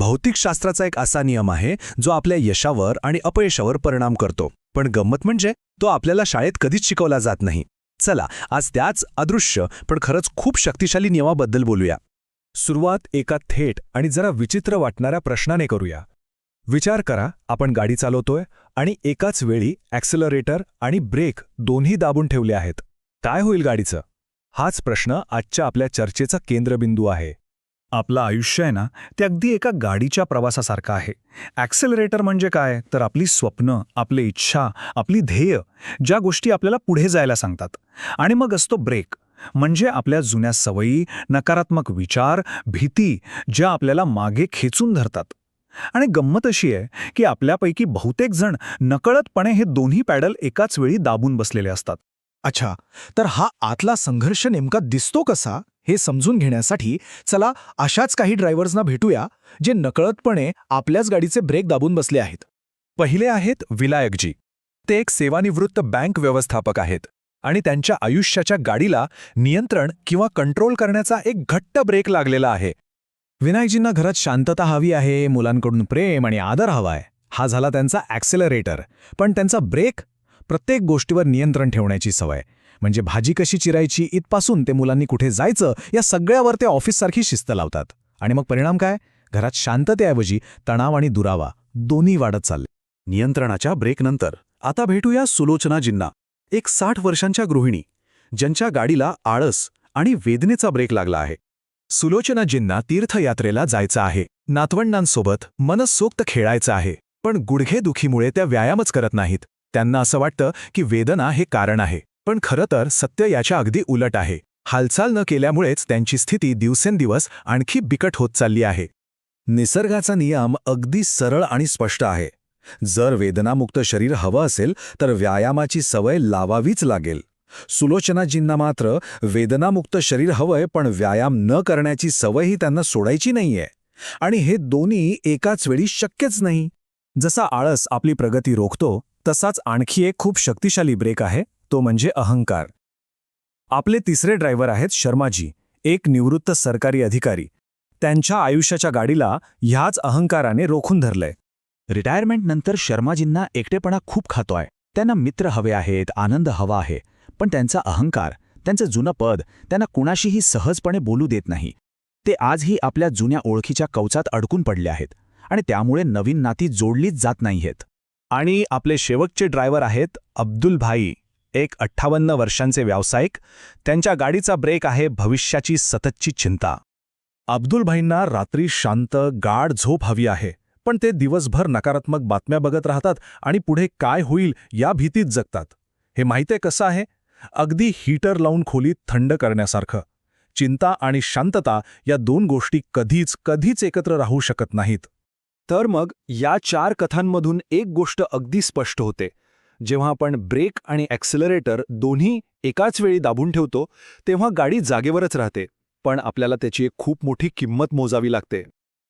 भौतिकशास्त्राचा एक असा नियम आहे जो आपल्या यशावर आणि अपयशावर परिणाम करतो. पण गंमत म्हणजे तो आपल्याला शाळेत कधीच शिकवला जात नाही. चला आज त्याच अदृश्य पण खरंच खूप शक्तिशाली नियमाबद्दल बोलूया. सुरुवात एका थेट आणि जरा विचित्र वाटणाऱ्या प्रश्नाने करूया. विचार करा आपण गाडी चालवतोय आणि एकाच वेळी ॲक्सेलरेटर आणि ब्रेक दोन्ही दाबून ठेवले आहेत. काय होईल गाडीचं? हाच प्रश्न आजच्या आपल्या चर्चेचा केंद्रबिंदू आहे. आपलं आयुष्य आहे ना ते अगदी एका गाडीच्या प्रवासासारखं आहे. ॲक्सेलरेटर म्हणजे काय? तर आपली स्वप्न आपली इच्छा आपली ध्येय ज्या गोष्टी आपल्याला पुढे जायला सांगतात. आणि मग असतो ब्रेक म्हणजे आपल्या जुन्या सवयी नकारात्मक विचार भीती ज्या आपल्याला मागे खेचून धरतात. आणि गंमत अशी आहे की आपल्यापैकी बहुतेक जण नकळतपणे हे दोन्ही पॅडल एकाच वेळी दाबून बसलेले असतात. अच्छा तर हा आतला संघर्ष नेमका दिसतो कसा? हे समजून घेण्यासाठी चला अशाच काही ड्रायव्हर्सना भेटूया जे नकळतपणे आपल्याच गाडीचे ब्रेक दाबून बसले आहेत. पहिले आहेत विलायकजी. ते एक सेवानिवृत्त बँक व्यवस्थापक आहेत आणि त्यांच्या आयुष्याच्या गाडीला नियंत्रण किंवा कंट्रोल करण्याचा एक घट्ट ब्रेक लागलेला आहे. विनायकजींना घरात शांतता हवी आहे मुलांकडून प्रेम आणि आदर हवाय हा झाला त्यांचा ॲक्सेलरेटर. पण त्यांचा ब्रेक प्रत्येक गोष्टीवर नियंत्रण ठेवण्याची सवय. म्हणजे भाजी कशी चिरायची इथपासून ते मुलांनी कुठे जायचं या सगळ्यावर ते ऑफिससारखी शिस्त लावतात. आणि मग परिणाम काय? घरात शांततेऐवजी तणाव आणि दुरावा दोन्ही वाढत चालले. नियंत्रणाच्या ब्रेकनंतर आता भेटूया सुलोचनाजींना एक साठ वर्षांच्या गृहिणी ज्यांच्या गाडीला आळस आणि वेदनेचा ब्रेक लागला आहे. सुलोचनाजींना तीर्थयात्रेला जायचं आहे. नातवंडांसोबत मनसोक्त खेळायचं आहे पण गुडघेदुखीमुळे त्या व्यायामच करत नाहीत. त्यांना असं वाटतं की वेदना हे कारण आहे. पण खरं तर सत्य याच्या अगदी उलट आहे. हालचाल न केल्यामुळेच त्यांची स्थिती दिवसेंदिवस आणखी बिकट होत चालली आहे. निसर्गाचा नियम अगदी सरळ आणि स्पष्ट आहे. जर वेदनामुक्त शरीर हवं असेल तर व्यायामाची सवय लावावीच लागेल. सुलोचनाजींना मात्र वेदनामुक्त शरीर हवंय पण व्यायाम न करण्याची सवयही त्यांना सोडायची नाहीये. आणि हे दोन्ही एकाच वेळी शक्यच नाही. जसा आळस आपली प्रगती रोखतो तसाच आणखी एक खूप शक्तिशाली ब्रेक आहे. तो म्हणजे अहंकार. आपले तिसरे ड्रायव्हर आहेत शर्माजी एक निवृत्त सरकारी अधिकारी. त्यांच्या आयुष्याच्या गाडीला ह्याच अहंकाराने रोखून धरलंय. रिटायरमेंटनंतर शर्माजींना एकटेपणा खूप खातोय. त्यांना मित्र हवे आहेत आनंद हवा आहे पण त्यांचा अहंकार त्यांचं जुनं पद त्यांना कुणाशीही सहजपणे बोलू देत नाही. ते आजही आपल्या जुन्या ओळखीच्या कवचात अडकून पडले आहेत आणि त्यामुळे नवीन नाती जोडलीच जात नाहीयेत. आणि आपले शेवटचे ड्रायव्हर आहेत अब्दुल भाई. एक अठ्ठावन्न वर्षांचे व्यावसायिक त्यांच्या गाडीचा ब्रेक आहे भविष्याची सततची चिंता. अब्दुल भाईंना रात्री शांत गाढ झोप हवी आहे पण ते दिवसभर नकारात्मक बातम्या बघत राहतात आणि पुढे काय होईल या भीतीत जगतात. हे माहिती कसं आहे? अगदी हीटर लावून खोलीत थंड करण्यासारखं. चिंता आणि शांतता या दोन गोष्टी कधीच कधीच एकत्र राहू शकत नाहीत. तर मग या चार कथांमधून एक गोष्ट अगदी स्पष्ट होते. जेव्हा आपण ब्रेक आणि ॲक्सिलरेटर दोन्ही एकाच वेळी दाबून ठेवतो तेव्हा गाडी जागेवरच राहते पण आपल्याला त्याची एक खूप मोठी किंमत मोजावी लागते.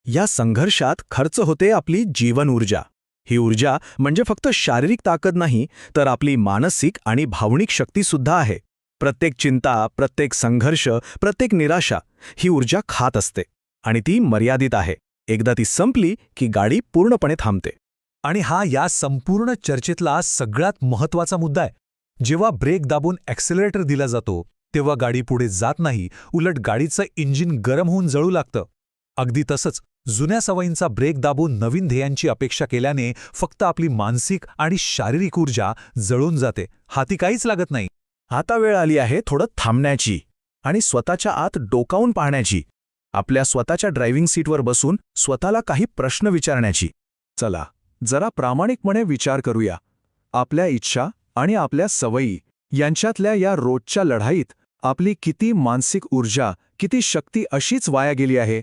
या संघर्षात खर्च होते आपली जीवन ऊर्जा. ही ऊर्जा म्हणजे फक्त शारीरिक ताकद नाही तर आपली मानसिक आणि भावनिक शक्तीसुद्धा आहे. प्रत्येक चिंता प्रत्येक संघर्ष प्रत्येक निराशा ही ऊर्जा खात असते आणि ती मर्यादित आहे. एकदा ती संपली की गाडी पूर्णपणे थांबते. आणि हा या संपूर्ण चर्चेतला सगळ्यात महत्त्वाचा मुद्दा आहे. जेव्हा ब्रेक दाबून ॲक्सिलरेटर दिला जातो तेव्हा गाडी पुढे जात नाही उलट गाडीचं इंजिन गरम होऊन जळू लागतं. अगदी तसंच जुन्या सवयींचा ब्रेक दाबून नवीन ध्येयांची अपेक्षा केल्याने फक्त आपली मानसिक आणि शारीरिक ऊर्जा जळून जाते. हाती काहीच लागत नाही. आता वेळ आली आहे थोडं थांबण्याची आणि स्वतःच्या आत डोकावून पाहण्याची. आपल्या स्वतःच्या ड्रायव्हिंग सीटवर बसून स्वतःला काही प्रश्न विचारण्याची. चला. जरा प्रामाणिकपणे विचार करूया. आपल्या इच्छा आणि आपल्या सवयी यांच्यातल्या या रोजच्या लढाईत आपली किती मानसिक ऊर्जा किती शक्ती अशीच वाया गेली आहे?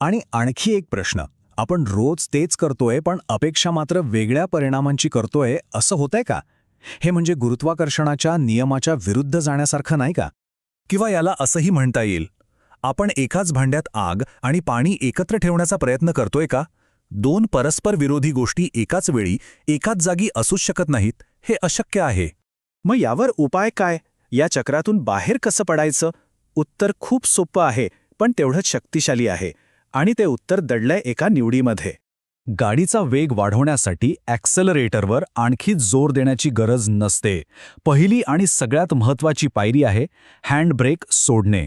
आणि आणखी एक प्रश्न. आपण रोज तेच करतोय पण अपेक्षा मात्र वेगळ्या परिणामांची करतोय असं होतंय का? हे म्हणजे गुरुत्वाकर्षणाच्या नियमाच्या विरुद्ध जाण्यासारखं नाही का? किंवा याला असंही म्हणता येईल आपण एकाच भांड्यात आग आणि पाणी एकत्र ठेवण्याचा प्रयत्न करतोय का? दोन परस्पर विरोधी गोष्टी एकाच वेळी एकाच जागी असूच शकत नाहीत हे अशक्य आहे. मग यावर उपाय काय? या चक्रातून बाहेर कसं पडायचं? उत्तर खूप सोपं आहे पण तेवढंच शक्तिशाली आहे आणि ते उत्तर दडलंय एका निवडीमध्ये. गाडीचा वेग वाढवण्यासाठी ॲक्सेलरेटरवर आणखी जोर देण्याची गरज नसते. पहिली आणि सगळ्यात महत्त्वाची पायरी आहे हँडब्रेक सोडणे.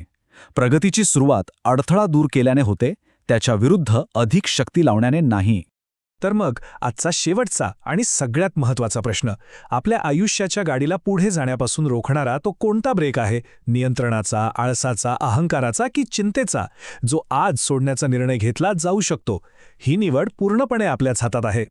प्रगतीची सुरुवात अडथळा दूर केल्याने होते त्याच्या विरुद्ध अधिक शक्ती लावण्याने नाही. तर मग आजचा शेवटचा आणि सगळ्यात महत्त्वाचा प्रश्न आपल्या आयुष्याच्या गाडीला पुढे जाण्यापासून रोखणारा तो कोणता ब्रेक आहे? नियंत्रणाचा आळसाचा अहंकाराचा की चिंतेचा जो आज सोडण्याचा निर्णय घेतला जाऊ शकतो? ही निवड पूर्णपणे आपल्याच हातात आहे.